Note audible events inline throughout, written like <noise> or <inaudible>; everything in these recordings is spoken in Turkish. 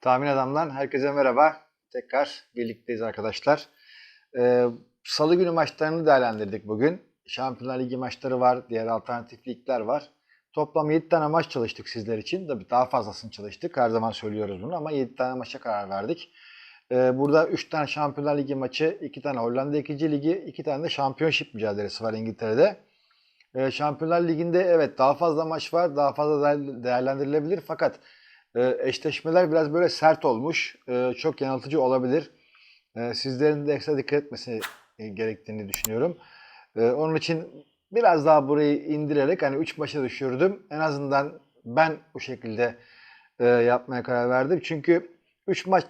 Tahmin Adam'dan herkese merhaba. Tekrar birlikteyiz arkadaşlar. Ee, Salı günü maçlarını değerlendirdik bugün. Şampiyonlar Ligi maçları var, diğer alternatif ligler var. Toplam 7 tane maç çalıştık sizler için. Tabii daha fazlasını çalıştık. Her zaman söylüyoruz bunu ama 7 tane maça karar verdik. Ee, burada 3 tane Şampiyonlar Ligi maçı, 2 tane Hollanda 2. Ligi, 2 tane de Şampiyonşip mücadelesi var İngiltere'de. Ee, Şampiyonlar Ligi'nde evet daha fazla maç var, daha fazla değer- değerlendirilebilir fakat e, eşleşmeler biraz böyle sert olmuş. E, çok yanıltıcı olabilir. E, sizlerin de ekstra dikkat etmesi e, gerektiğini düşünüyorum. Onun için biraz daha burayı indirerek hani 3 maça düşürdüm. En azından ben bu şekilde e, yapmaya karar verdim. Çünkü 3 maç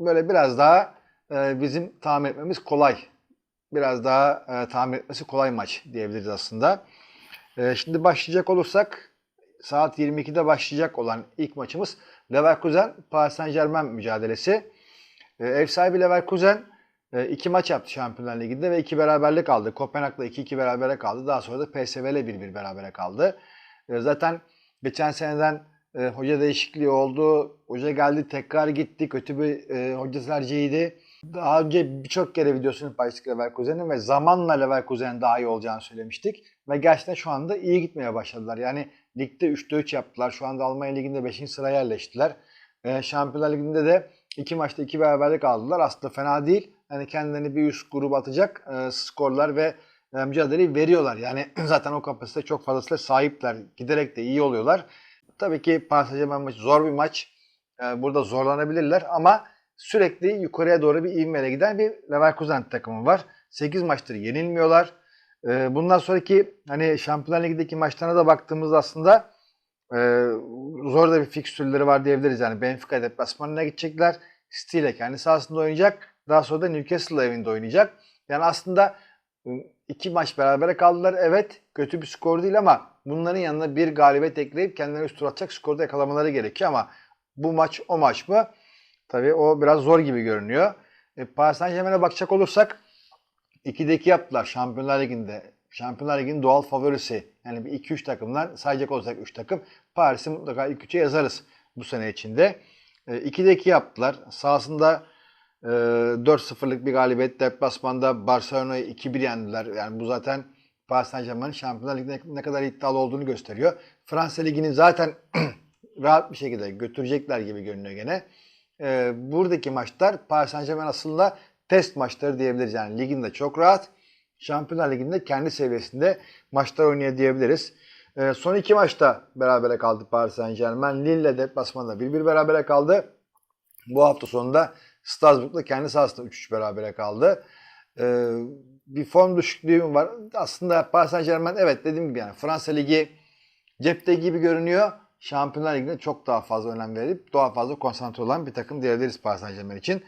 böyle biraz daha e, bizim tahmin etmemiz kolay. Biraz daha e, tahmin etmesi kolay maç diyebiliriz aslında. Şimdi başlayacak olursak saat 22'de başlayacak olan ilk maçımız Leverkusen Paris Saint Germain mücadelesi. E, ev sahibi Leverkusen e, iki maç yaptı Şampiyonlar Ligi'nde ve iki beraberlik aldı. Kopenhag'la 2-2 berabere kaldı. Daha sonra da PSV ile 1-1 berabere kaldı. E, zaten geçen seneden e, hoca değişikliği oldu. Hoca geldi tekrar gitti. Kötü bir e, hoca tercihiydi. Daha önce birçok kere videosunu paylaştık Leverkusen'in ve zamanla Leverkusen'in daha iyi olacağını söylemiştik. Ve gerçekten şu anda iyi gitmeye başladılar. Yani ligde 3'te 3 yaptılar. Şu anda Almanya Ligi'nde 5. sıraya yerleştiler. E, Şampiyonlar Ligi'nde de 2 maçta 2 beraberlik aldılar. Aslında fena değil. Yani kendilerini bir üst gruba atacak e, skorlar ve e, mücadeleyi veriyorlar. Yani <clears throat> zaten o kapasite çok fazlasıyla sahipler. Giderek de iyi oluyorlar. Tabii ki Paris Saint-Germain maçı zor bir maç. E, burada zorlanabilirler ama sürekli yukarıya doğru bir ivmeyle giden bir Leverkusen takımı var. 8 maçtır yenilmiyorlar. E, bundan sonraki hani Şampiyonlar Ligi'deki maçlarına da baktığımızda aslında e, zor da bir fikstürleri var diyebiliriz. Yani Benfica deplasmanına gidecekler. City ile kendi sahasında oynayacak. Daha sonra da Newcastle evinde oynayacak. Yani aslında e, iki maç berabere kaldılar. Evet kötü bir skor değil ama bunların yanına bir galibiyet ekleyip kendilerine üst tur atacak skorda yakalamaları gerekiyor ama bu maç o maç mı? Tabii o biraz zor gibi görünüyor. E, Paris Saint Germain'e bakacak olursak 2'de 2 yaptılar Şampiyonlar Ligi'nde. Şampiyonlar Ligi'nin doğal favorisi. Yani bir 2-3 takımdan sayacak olursak 3 takım. Paris'i mutlaka ilk 3'e yazarız bu sene içinde. E, 2'de 2 yaptılar. Sahasında e, 4-0'lık bir galibiyet deplasmanda Barcelona'yı 2-1 yendiler. Yani bu zaten Paris Saint Germain'in Şampiyonlar Ligi'nde ne kadar iddialı olduğunu gösteriyor. Fransa Ligi'ni zaten <clears throat> rahat bir şekilde götürecekler gibi görünüyor gene. E, buradaki maçlar Paris Saint Germain aslında test maçları diyebiliriz. Yani liginde çok rahat. Şampiyonlar Ligi'nde kendi seviyesinde maçlar oynuyor diyebiliriz. E, son iki maçta berabere kaldı Paris Saint Germain. Lille deplasmanda 1-1 berabere kaldı. Bu hafta sonunda Strasbourg'la kendi sahasında 3-3 berabere kaldı. E, bir form düşüklüğü var. Aslında Paris Saint Germain evet dediğim gibi yani Fransa Ligi cepte gibi görünüyor. Şampiyonlar Ligi'ne çok daha fazla önem verip daha fazla konsantre olan bir takım diyebiliriz Paris Saint Germain için.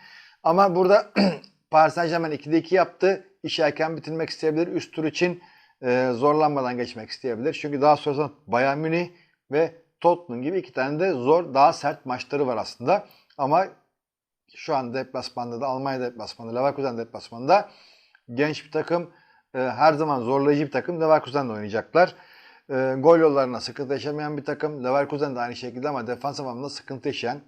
Ama burada <clears throat> Paris Saint Germain 2'de 2 yaptı. İşi erken bitirmek isteyebilir. Üst tur için e, zorlanmadan geçmek isteyebilir. Çünkü daha sonrasında Bayern Münih ve Tottenham gibi iki tane de zor, daha sert maçları var aslında. Ama şu an deplasmanda da Almanya deplasmanında, Leverkusen deplasmanında genç bir takım, e, her zaman zorlayıcı bir takım Leverkusen'de oynayacaklar. E, gol yollarına sıkıntı yaşamayan bir takım. Leverkusen de aynı şekilde ama defansif anlamda sıkıntı yaşayan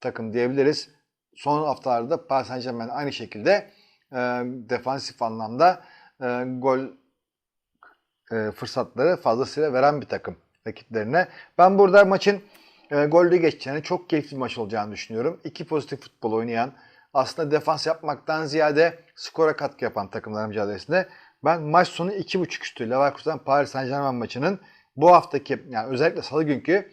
takım diyebiliriz. Son haftalarda Paris Saint Germain aynı şekilde e, defansif anlamda e, gol e, fırsatları fazlasıyla veren bir takım rakiplerine. Ben burada maçın e, gollü geçeceğini, çok keyifli bir maç olacağını düşünüyorum. İki pozitif futbol oynayan, aslında defans yapmaktan ziyade skora katkı yapan takımların mücadelesinde ben maç sonu 2.5 üstü Leverkusen Paris Saint Germain maçının bu haftaki yani özellikle salı günkü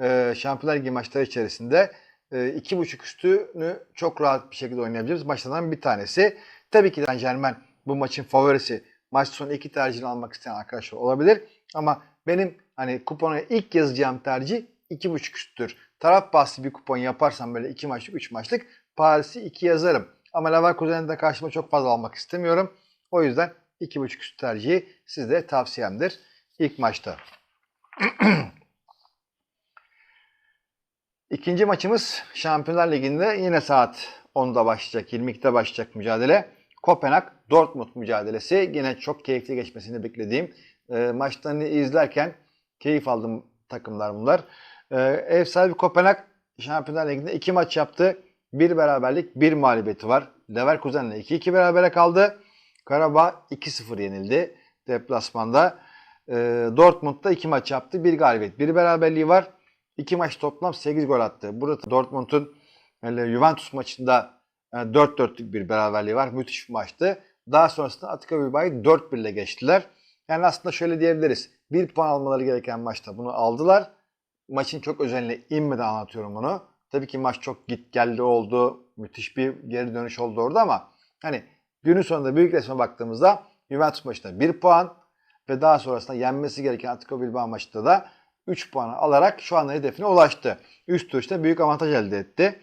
e, Şampiyonlar Ligi maçları içerisinde e, iki buçuk üstünü çok rahat bir şekilde oynayabiliriz. Maçlardan bir tanesi. Tabii ki Saint Germain bu maçın favorisi. Maç sonu iki tercihini almak isteyen arkadaşlar olabilir. Ama benim hani kupona ilk yazacağım tercih iki buçuk üsttür. Taraf bahsi bir kupon yaparsam böyle iki maçlık, üç maçlık Paris'i iki yazarım. Ama Leverkusen'i de karşıma çok fazla almak istemiyorum. O yüzden iki buçuk üst tercihi size tavsiyemdir ilk maçta. <clears throat> İkinci maçımız Şampiyonlar Ligi'nde yine saat 10'da başlayacak, 22'de başlayacak mücadele. Kopenhag Dortmund mücadelesi. Yine çok keyifli geçmesini beklediğim e, maçlarını izlerken keyif aldım takımlar bunlar. E, ev sahibi Kopenhag Şampiyonlar Ligi'nde iki maç yaptı. Bir beraberlik, bir mağlubiyeti var. Leverkusen'le 2-2 berabere kaldı. Karabağ 2-0 yenildi deplasmanda. Ee, Dortmund'da iki maç yaptı. Bir galibiyet, bir beraberliği var. İki maç toplam 8 gol attı. Burada Dortmund'un yani Juventus maçında e, 4-4'lük bir beraberliği var. Müthiş bir maçtı. Daha sonrasında Atletico Bilbao'yu 4-1 ile geçtiler. Yani aslında şöyle diyebiliriz. Bir puan almaları gereken maçta bunu aldılar. Maçın çok özeline inmeden anlatıyorum bunu. Tabii ki maç çok git geldi oldu. Müthiş bir geri dönüş oldu orada ama hani günün sonunda büyük resme baktığımızda Juventus maçında 1 puan ve daha sonrasında yenmesi gereken Atletico Bilbao maçında da 3 puanı alarak şu anda hedefine ulaştı. Üst turda büyük avantaj elde etti.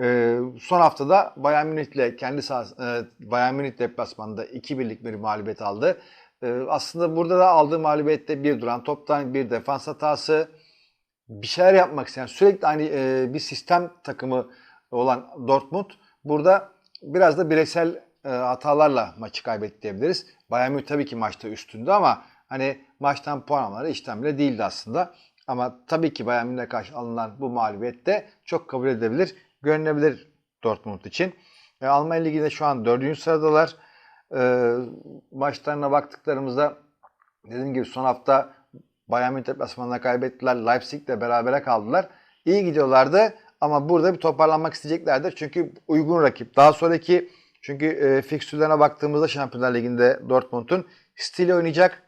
Ee, son haftada Bayern Münih'le kendi sahası, e, Bayern Münih deplasmanında 2-1'lik bir mağlubiyet aldı. Ee, aslında burada da aldığı mağlubiyette bir duran toptan bir defans hatası, bir şeyler yapmak isteyen sürekli aynı e, bir sistem takımı olan Dortmund burada biraz da bireysel e, hatalarla maçı kaybetti diyebiliriz. Bayern Münih tabii ki maçta üstündü ama hani maçtan puan almaları işten bile değildi aslında. Ama tabii ki Bayern Münih'e karşı alınan bu mağlubiyet de çok kabul edilebilir, görünebilir Dortmund için. E, Almanya Ligi'nde şu an 4. sıradalar. E, maçlarına baktıklarımızda dediğim gibi son hafta Bayern Münih deplasmanına kaybettiler. Leipzig'le berabere kaldılar. İyi gidiyorlardı ama burada bir toparlanmak isteyeceklerdir. Çünkü uygun rakip. Daha sonraki çünkü e, fikstürlerine baktığımızda Şampiyonlar Ligi'nde Dortmund'un stili oynayacak.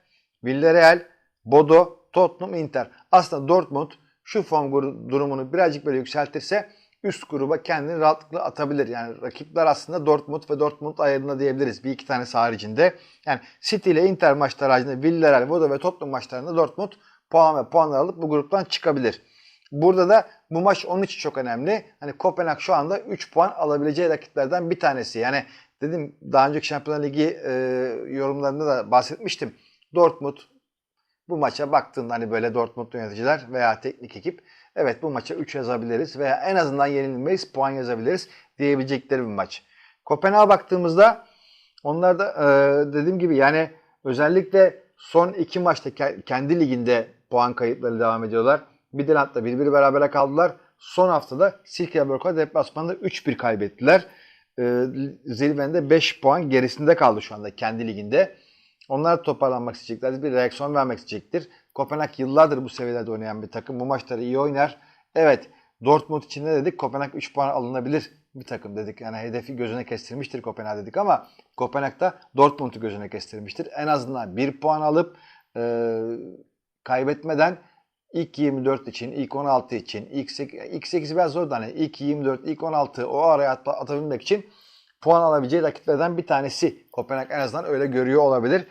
Villarreal, Bodo, Tottenham, Inter. Aslında Dortmund şu form durumunu birazcık böyle yükseltirse üst gruba kendini rahatlıkla atabilir. Yani rakipler aslında Dortmund ve Dortmund ayarında diyebiliriz. Bir iki tanesi haricinde. Yani City ile Inter maçları haricinde Villarreal, Bodo ve Tottenham maçlarında Dortmund puan ve puanlar alıp bu gruptan çıkabilir. Burada da bu maç onun için çok önemli. Hani Kopenhag şu anda 3 puan alabileceği rakiplerden bir tanesi. Yani dedim daha önceki Şampiyonlar Ligi e, yorumlarında da bahsetmiştim. Dortmund bu maça baktığında hani böyle Dortmund yöneticiler veya teknik ekip evet bu maça 3 yazabiliriz veya en azından yenilmeyiz puan yazabiliriz diyebilecekleri bir maç. Kopenhag'a baktığımızda onlar da e, dediğim gibi yani özellikle son iki maçta kendi liginde puan kayıpları devam ediyorlar. Midland'la birbiri berabere kaldılar. Son haftada Silkeborg'a deplasmanda 3-1 kaybettiler. E, zirvende 5 puan gerisinde kaldı şu anda kendi liginde. Onlar toparlanmak isteyecekler. Bir reaksiyon vermek isteyecektir. Kopenhag yıllardır bu seviyelerde oynayan bir takım. Bu maçları iyi oynar. Evet Dortmund için ne dedik? Kopenhag 3 puan alınabilir bir takım dedik. Yani hedefi gözüne kestirmiştir Kopenhag dedik ama Kopenhag da Dortmund'u gözüne kestirmiştir. En azından 1 puan alıp e, kaybetmeden ilk 24 için, ilk 16 için, ilk 8, ilk 8 biraz zor da hani ilk 24, ilk 16 o araya at, atabilmek için puan alabileceği rakiplerden bir tanesi. Kopenhag en azından öyle görüyor olabilir.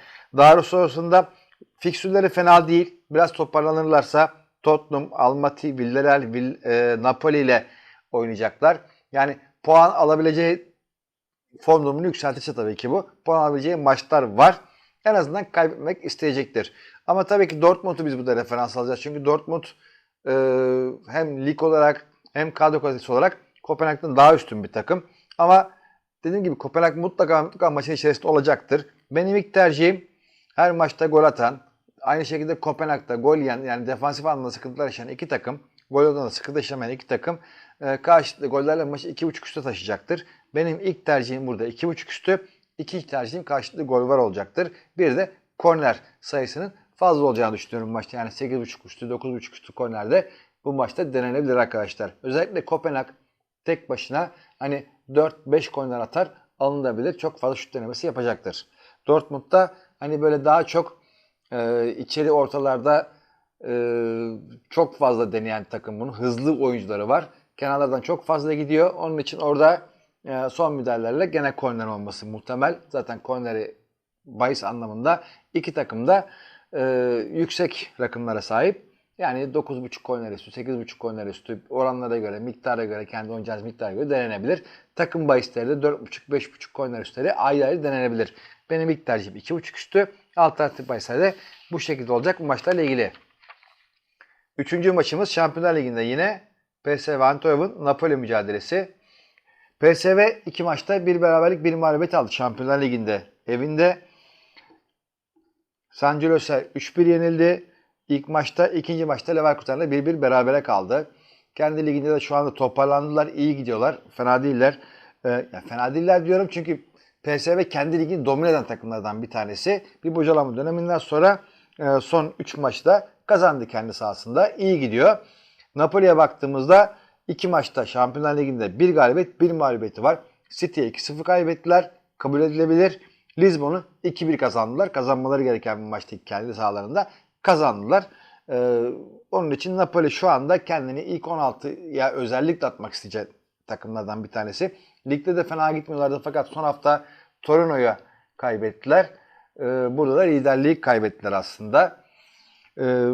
Sonrasında fiksürleri fena değil. Biraz toparlanırlarsa Tottenham, Almaty, Villarreal, Vill, e, Napoli ile oynayacaklar. Yani puan alabileceği form durumunu yükseltirse tabii ki bu. Puan alabileceği maçlar var. En azından kaybetmek isteyecektir. Ama tabii ki Dortmund'u biz burada referans alacağız. Çünkü Dortmund e, hem lig olarak hem kadro kalitesi olarak Kopenhag'dan daha üstün bir takım. Ama dediğim gibi Kopenhag mutlaka, mutlaka maçın içerisinde olacaktır. Benim ilk tercihim her maçta gol atan, aynı şekilde Kopenhag'da gol yiyen yani defansif anlamda sıkıntılar yaşayan iki takım, gol da sıkıntı yaşamayan iki takım e, karşılıklı gollerle maçı 2.5 üstü taşıyacaktır. Benim ilk tercihim burada 2.5 üstü. İkinci tercihim karşılıklı gol var olacaktır. Bir de korner sayısının fazla olacağını düşünüyorum maçta. Yani 8.5 üstü, 9.5 üstü kornerde bu maçta denenebilir arkadaşlar. Özellikle Kopenhag tek başına hani 4-5 korner atar alınabilir. Çok fazla şut denemesi yapacaktır. Dortmund'da hani böyle daha çok e, içeri ortalarda e, çok fazla deneyen takım bunun. Hızlı oyuncuları var. Kenarlardan çok fazla gidiyor. Onun için orada e, son müdahalelerle gene korner olması muhtemel. Zaten korneri bahis anlamında iki takım da e, yüksek rakımlara sahip. Yani 9.5 korner üstü, 8.5 korner üstü oranlara göre, miktara göre, kendi oynayacağınız miktara göre denenebilir. Takım bahisleri de 4.5-5.5 korner üstleri ayrı ayrı denenebilir. Benim ilk tercihim 2.5 üstü. Alternatif bahisler de bu şekilde olacak bu maçlarla ilgili. Üçüncü maçımız Şampiyonlar Ligi'nde yine PSV Eindhoven Napoli mücadelesi. PSV iki maçta bir beraberlik bir mağlubiyet aldı Şampiyonlar Ligi'nde. Evinde San Giulio'ya 3-1 yenildi. İlk maçta, ikinci maçta Leverkusen'le 1-1 berabere kaldı. Kendi liginde de şu anda toparlandılar, iyi gidiyorlar. Fena değiller. Ee, yani fena değiller diyorum çünkü PSV kendi ligini domine eden takımlardan bir tanesi. Bir bocalama döneminden sonra e, son 3 maçta kazandı kendi sahasında. İyi gidiyor. Napoli'ye baktığımızda iki maçta Şampiyonlar Ligi'nde bir galibiyet, bir mağlubiyeti var. City'ye 2-0 kaybettiler. Kabul edilebilir. Lisbon'u 2-1 kazandılar. Kazanmaları gereken bir maçtı kendi sahalarında. Kazandılar. Ee, onun için Napoli şu anda kendini ilk 16'ya özellikle atmak isteyecek takımlardan bir tanesi. Ligde de fena gitmiyorlardı fakat son hafta Torino'ya kaybettiler. Ee, burada da liderliği kaybettiler aslında. Ee,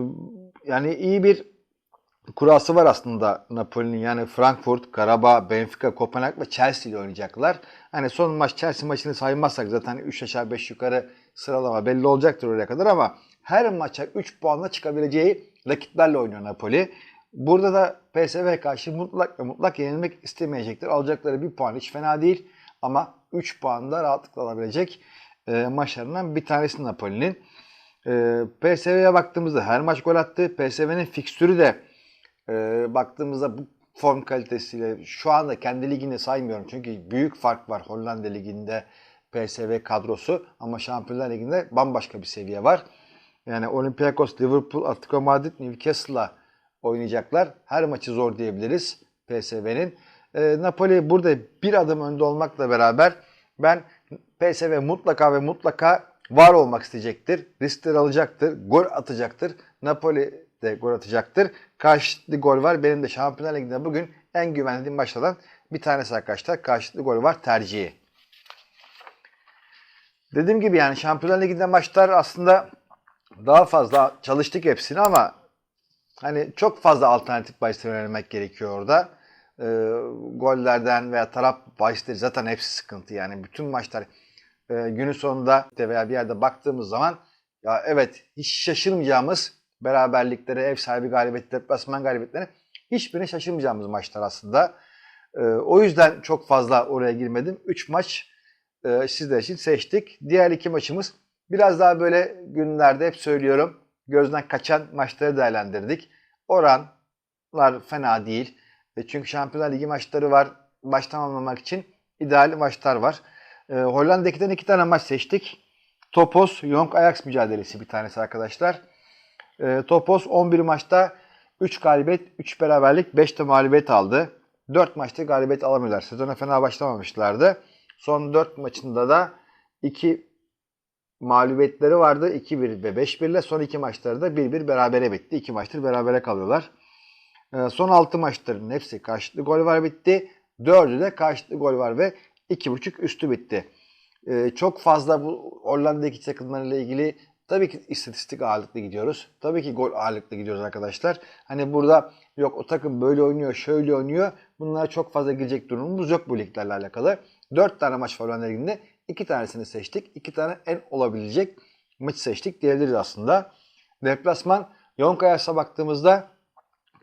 yani iyi bir kurası var aslında Napoli'nin. Yani Frankfurt, Karabağ, Benfica, Kopenhag ve Chelsea ile oynayacaklar. Hani son maç Chelsea maçını saymazsak zaten 3 aşağı 5 yukarı sıralama belli olacaktır oraya kadar ama her maça 3 puanla çıkabileceği rakiplerle oynuyor Napoli. Burada da PSV'ye karşı mutlak ve mutlak yenilmek istemeyecektir. Alacakları bir puan hiç fena değil ama 3 puan da rahatlıkla alabilecek e, maçlarından bir tanesi Napoli'nin. E, PSV'ye baktığımızda her maç gol attı. PSV'nin fikstürü de e, baktığımızda bu form kalitesiyle şu anda kendi ligini saymıyorum. Çünkü büyük fark var Hollanda liginde PSV kadrosu ama Şampiyonlar Ligi'nde bambaşka bir seviye var. Yani Olympiakos, Liverpool, Atletico Madrid, Newcastle'la oynayacaklar. Her maçı zor diyebiliriz PSV'nin. E, Napoli burada bir adım önde olmakla beraber ben PSV mutlaka ve mutlaka var olmak isteyecektir. Riskler alacaktır. Gol atacaktır. Napoli de gol atacaktır. Karşılıklı gol var. Benim de Şampiyonlar Ligi'nde bugün en güvendiğim maçlardan bir tanesi arkadaşlar. Karşılıklı gol var tercihi. Dediğim gibi yani Şampiyonlar Ligi'nde maçlar aslında daha fazla çalıştık hepsini ama hani çok fazla alternatif bahisler önermek gerekiyor orada. Ee, gollerden veya taraf bahisleri zaten hepsi sıkıntı yani bütün maçlar e, günün sonunda veya bir yerde baktığımız zaman ya evet hiç şaşırmayacağımız beraberliklere, ev sahibi galibiyeti, deplasman galibiyetlerine hiçbirine şaşırmayacağımız maçlar aslında. Ee, o yüzden çok fazla oraya girmedim. 3 maç e, sizler için seçtik. Diğer iki maçımız biraz daha böyle günlerde hep söylüyorum gözden kaçan maçları değerlendirdik. Oranlar fena değil. E, çünkü Şampiyonlar Ligi maçları var. Maç tamamlamak için ideal maçlar var. E, Hollanda'dakinden iki tane maç seçtik. Topos, Young Ajax mücadelesi bir tanesi arkadaşlar. E, Topos 11 maçta 3 galibiyet, 3 beraberlik, 5 de mağlubiyet aldı. 4 maçta galibiyet alamıyorlar. Sezona fena başlamamışlardı. Son 4 maçında da 2 mağlubiyetleri vardı. 2-1 ve 5-1 ile son 2 maçları da 1-1 berabere bitti. 2 maçtır berabere kalıyorlar. Ee, son 6 maçların hepsi karşılıklı gol var bitti. 4'ü de karşılıklı gol var ve 2.5 üstü bitti. Ee, çok fazla bu Hollanda'daki takımlarıyla ilgili tabii ki istatistik ağırlıklı gidiyoruz. Tabii ki gol ağırlıklı gidiyoruz arkadaşlar. Hani burada yok o takım böyle oynuyor, şöyle oynuyor. Bunlara çok fazla girecek durumumuz yok bu liglerle alakalı. 4 tane maç var Hollanda Ligi'nde. 2 tanesini seçtik. 2 tane en olabilecek maçı seçtik diyebiliriz aslında. Deplasman Young Ajax'a baktığımızda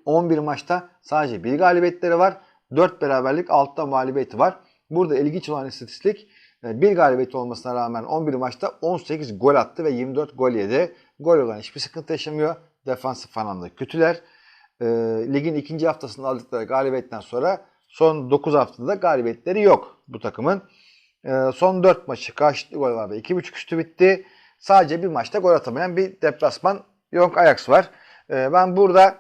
11 maçta sadece bir galibiyetleri var. 4 beraberlik 6'da mağlubiyeti var. Burada ilginç olan istatistik bir galibiyeti olmasına rağmen 11 maçta 18 gol attı ve 24 gol yedi. Gol olan hiçbir sıkıntı yaşamıyor. Defansif anlamda kötüler. E, ligin ikinci haftasında aldıkları galibiyetten sonra son 9 haftada galibiyetleri yok bu takımın. E, son 4 maçı karşılıklı gol var ve 2.5 üstü bitti. Sadece bir maçta gol atamayan bir deplasman Young Ajax var. E, ben burada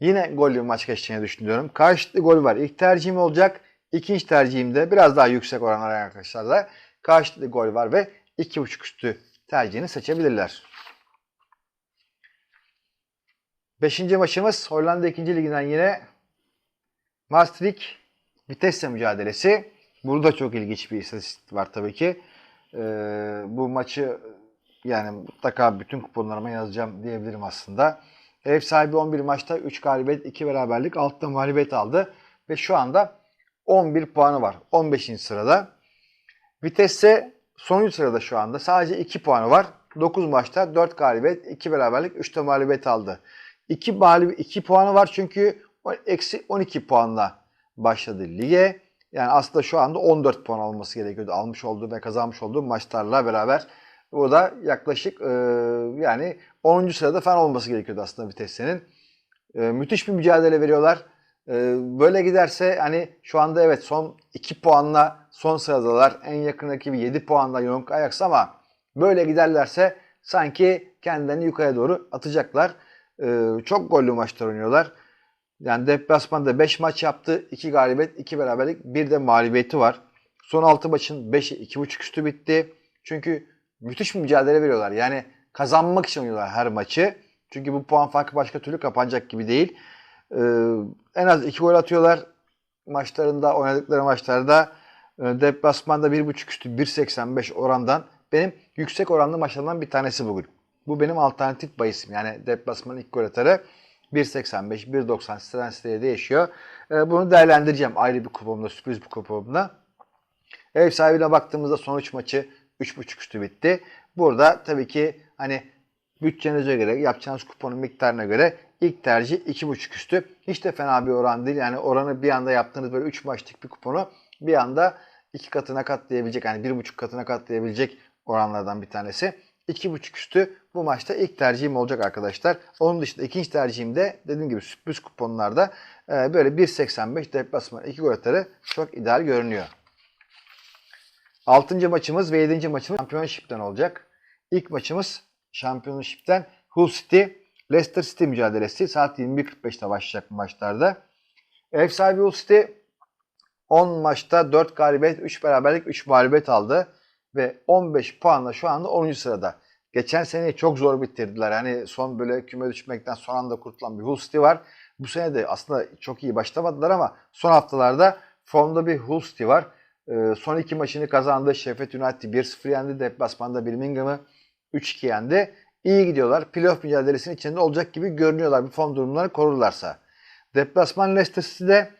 yine gollü bir maç geçeceğini düşünüyorum. Karşılıklı gol var. İlk tercihim olacak. İkinci tercihimde biraz daha yüksek oranlar arkadaşlar da karşılıklı gol var ve 2.5 üstü tercihini seçebilirler. Beşinci maçımız Hollanda 2. liginden yine Maastricht Vitesse mücadelesi. Burada çok ilginç bir istatistik var tabii ki. Ee, bu maçı yani mutlaka bütün kuponlarıma yazacağım diyebilirim aslında. Ev sahibi 11 maçta 3 galibiyet, 2 beraberlik, 6 da mağlubiyet aldı. Ve şu anda 11 puanı var. 15. sırada. Vitesse sonuncu sırada şu anda. Sadece 2 puanı var. 9 maçta 4 galibiyet, 2 beraberlik, 3 de mağlubiyet aldı. 2 mağlubiyet 2 puanı var çünkü eksi 12 puanla başladı lige. Yani aslında şu anda 14 puan alması gerekiyordu. Almış olduğu ve kazanmış olduğu maçlarla beraber. O da yaklaşık e, yani 10. sırada falan olması gerekiyordu aslında Vitesse'nin. E, müthiş bir mücadele veriyorlar. Ee, böyle giderse hani şu anda evet son 2 puanla son sıradalar. En yakın rakibi 7 puanla Young Ajax ama böyle giderlerse sanki kendilerini yukarıya doğru atacaklar. Ee, çok gollü maçlar oynuyorlar. Yani deplasmanda 5 maç yaptı. 2 galibiyet, 2 beraberlik, bir de mağlubiyeti var. Son 6 maçın 5'i 2.5 üstü bitti. Çünkü müthiş bir mücadele veriyorlar. Yani kazanmak için oynuyorlar her maçı. Çünkü bu puan farkı başka türlü kapanacak gibi değil. Ee, en az 2 gol atıyorlar maçlarında, oynadıkları maçlarda. Ee, deplasmanda 1.5 üstü 1.85 orandan benim yüksek oranlı maçlarından bir tanesi bugün. Bu benim alternatif bahisim. Yani deplasmanın ilk gol atarı 1.85, 1.90 siteden siteye değişiyor. Ee, bunu değerlendireceğim ayrı bir kupomda, sürpriz bir kupomda. Ev sahibine baktığımızda son 3 maçı 3.5 üstü bitti. Burada tabii ki hani bütçenize göre, yapacağınız kuponun miktarına göre ilk tercih 2.5 üstü. Hiç de fena bir oran değil. Yani oranı bir anda yaptığınız böyle 3 maçlık bir kuponu bir anda 2 katına katlayabilecek, yani 1.5 katına katlayabilecek oranlardan bir tanesi. 2.5 üstü bu maçta ilk tercihim olacak arkadaşlar. Onun dışında ikinci tercihim de dediğim gibi sürpriz kuponlarda e, böyle 1.85 deplasman 2 gol atarı çok ideal görünüyor. 6. maçımız ve 7. maçımız Championship'ten olacak. İlk maçımız Championship'ten Hull City Leicester City mücadelesi saat 21.45'te başlayacak bu maçlarda. Ev sahibi Hull City 10 maçta 4 galibiyet, 3 beraberlik, 3 mağlubiyet aldı ve 15 puanla şu anda 10. sırada. Geçen seneyi çok zor bitirdiler. Hani son böyle küme düşmekten son anda kurtulan bir Hull City var. Bu sene de aslında çok iyi başlamadılar ama son haftalarda formda bir Hull City var. Ee, son iki maçını kazandı. Sheffield United 1-0 yendi. Deplasmanda Birmingham'ı 3-2 yendi. İyi gidiyorlar. Playoff mücadelesinin içinde olacak gibi görünüyorlar. Bir form durumlarını korurlarsa. Deplasman Leicester City'de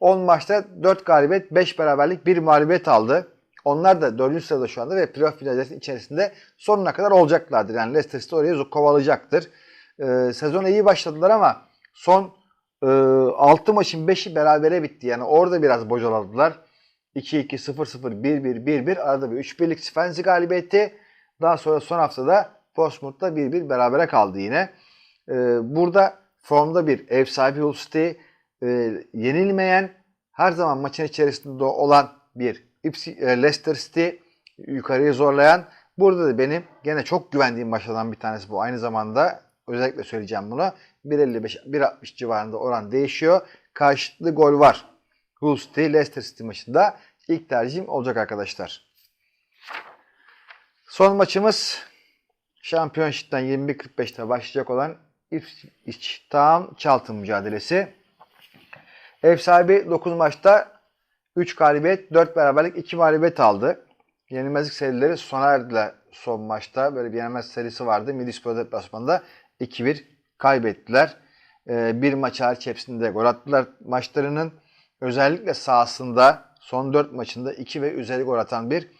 10 maçta 4 galibiyet, 5 beraberlik, 1 mağlubiyet aldı. Onlar da 4. sırada şu anda ve playoff mücadelesinin içerisinde sonuna kadar olacaklardır. Yani Leicester City oraya kovalayacaktır. Ee, sezona iyi başladılar ama son e, 6 maçın 5'i berabere bitti. Yani orada biraz bocaladılar. 2-2, 0-0, 1-1, 1-1 arada bir 3-1'lik Swansea galibiyeti. Daha sonra son haftada Portsmouth'ta 1-1 berabere kaldı yine. Ee, burada formda bir ev sahibi Hull City e, yenilmeyen her zaman maçın içerisinde olan bir e, Leicester City yukarıyı zorlayan burada da benim gene çok güvendiğim maçlardan bir tanesi bu. Aynı zamanda özellikle söyleyeceğim bunu. 1.55 1.60 civarında oran değişiyor. Karşılıklı gol var. Hull City Leicester City maçında ilk tercihim olacak arkadaşlar. Son maçımız Championship'ten 21.45'te başlayacak olan Ipswich Town Charlton mücadelesi. Ev sahibi 9 maçta 3 galibiyet, 4 beraberlik, 2 mağlubiyet aldı. Yenilmezlik serileri sona erdiler son maçta. Böyle bir yenilmez serisi vardı. Middlesbrough deplasmanında 2-1 kaybettiler. Ee, bir maç hariç hepsinde gol attılar. Maçlarının özellikle sahasında son 4 maçında 2 ve üzeri gol atan bir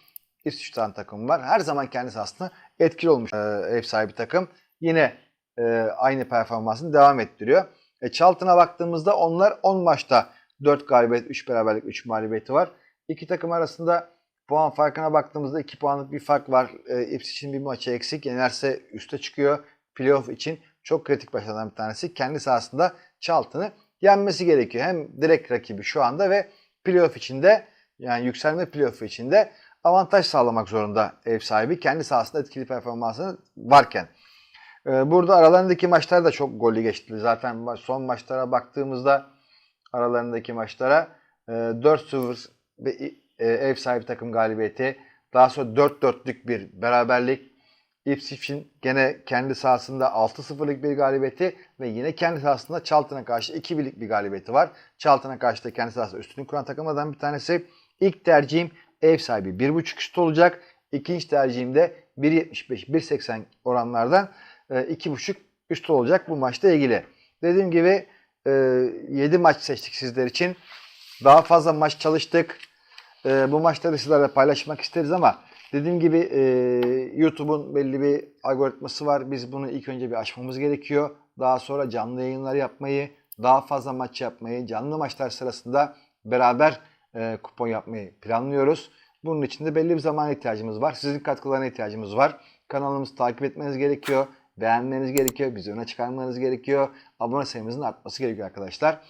İsviçre'den takım var. Her zaman kendisi aslında etkili olmuş e, ev sahibi takım. Yine e, aynı performansını devam ettiriyor. E, Charlton'a baktığımızda onlar 10 maçta 4 galibiyet, 3 beraberlik, 3 mağlubiyeti var. İki takım arasında puan farkına baktığımızda 2 puanlık bir fark var. E, Ipswich'in bir maçı eksik. Yenerse üste çıkıyor. Playoff için çok kritik başlanan bir tanesi. Kendi sahasında Charlton'ı yenmesi gerekiyor. Hem direkt rakibi şu anda ve playoff içinde yani yükselme playoff içinde avantaj sağlamak zorunda ev sahibi. Kendi sahasında etkili performansı varken. Ee, Burada aralarındaki maçlar da çok gollü geçti. Zaten son maçlara baktığımızda aralarındaki maçlara e, 4-0 bir e, ev sahibi takım galibiyeti. Daha sonra 4-4'lük bir beraberlik. Ipswich'in gene kendi sahasında 6-0'lık bir galibiyeti ve yine kendi sahasında Charlton'a karşı 2-1'lik bir galibiyeti var. Charlton'a karşı da kendi sahasında üstünlük kuran takımlardan bir tanesi. İlk tercihim ev sahibi 1.5 üstü olacak. İkinci tercihim de 1.75-1.80 oranlardan e, 2.5 üstü olacak bu maçla ilgili. Dediğim gibi e, 7 maç seçtik sizler için. Daha fazla maç çalıştık. E, bu maçları sizlerle paylaşmak isteriz ama dediğim gibi e, YouTube'un belli bir algoritması var. Biz bunu ilk önce bir aşmamız gerekiyor. Daha sonra canlı yayınlar yapmayı, daha fazla maç yapmayı, canlı maçlar sırasında beraber e, kupon yapmayı planlıyoruz. Bunun için de belli bir zamana ihtiyacımız var. Sizin katkılarına ihtiyacımız var. Kanalımızı takip etmeniz gerekiyor. Beğenmeniz gerekiyor. Bizi öne çıkarmanız gerekiyor. Abone sayımızın artması gerekiyor arkadaşlar.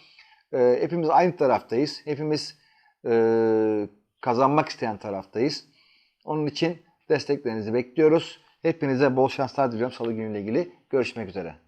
Ee, hepimiz aynı taraftayız. Hepimiz e, kazanmak isteyen taraftayız. Onun için desteklerinizi bekliyoruz. Hepinize bol şanslar diliyorum Salı günüyle ilgili. Görüşmek üzere.